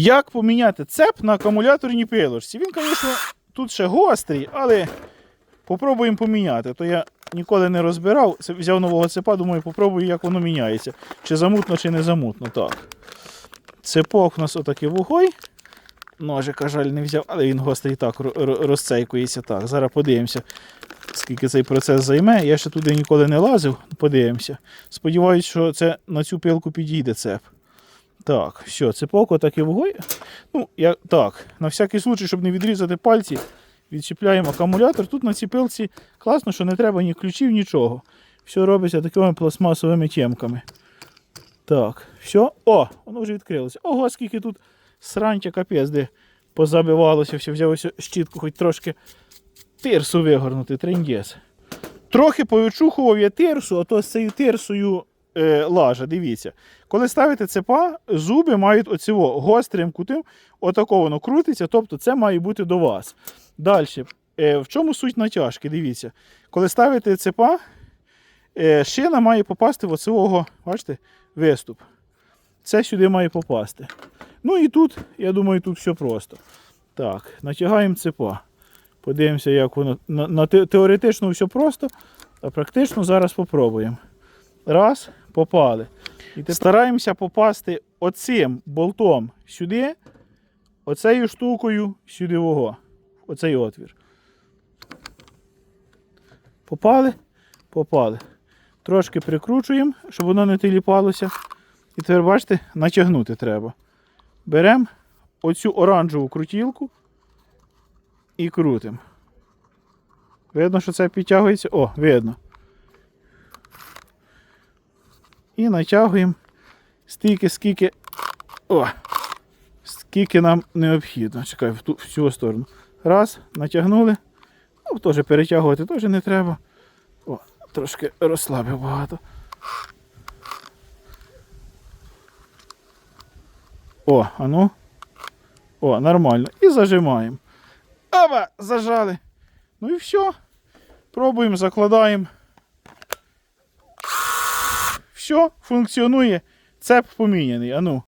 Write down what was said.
Як поміняти цеп на акумуляторній пилочці? Він, звісно, тут ще гострий, але попробуємо поміняти. То я ніколи не розбирав, взяв нового цепа, думаю, попробую, як воно міняється. Чи замутно, чи не замутно. Так. Цепок у нас отакий вугой. Ножика, жаль, не взяв, але він гострий так ро- ро- розцейкується. Так, зараз подивимося, скільки цей процес займе. Я ще туди ніколи не лазив. Подивимося. Сподіваюсь, що це на цю пилку підійде цеп. Так, все, цепок отакий вугой. Ну, я, так, на всякий случай, щоб не відрізати пальці, відчіпляємо акумулятор. Тут на цій пилці класно, що не треба ні ключів, нічого. Все робиться такими пластмасовими тємками. Так, все. О, воно вже відкрилося. Ого, скільки тут срантя капець, де позабивалося, все взяв щітку, хоч трошки тирсу вигорнути, трендєс. Трохи повичухував я тирсу, а то з цією тирсою е, лажа, дивіться. Коли ставите цепа, зуби мають оцього гострим кутим, отако воно крутиться, тобто це має бути до вас. Далі, е, в чому суть натяжки? Дивіться. Коли ставите цепа, е, шина має попасти в оцього, бачите, виступ. Це сюди має попасти. Ну і тут, я думаю, тут все просто. Так, натягаємо цепа. Подивимося, як воно. На, на теоретично все просто, а практично зараз попробуємо. Раз, попали. І тепер стараємося попасти оцим болтом сюди, оцею штукою сюди вого. Оцей отвір. Попали? Попали. Трошки прикручуємо, щоб воно не тіліпалося. І тепер, бачите, натягнути треба. Беремо оцю оранжеву крутілку і крутимо. Видно, що це підтягується. О, видно. І натягуємо стільки, скільки. О! Скільки нам необхідно. Чекай, в, ту, в цю сторону. Раз, натягнули. Ну, теж перетягувати теж не треба. О, трошки розслабив багато. О, а ну. О, нормально. І зажимаємо. Оба! Зажали. Ну і все. Пробуємо, закладаємо. Все, функціонує. Цеп поміняний. А ну.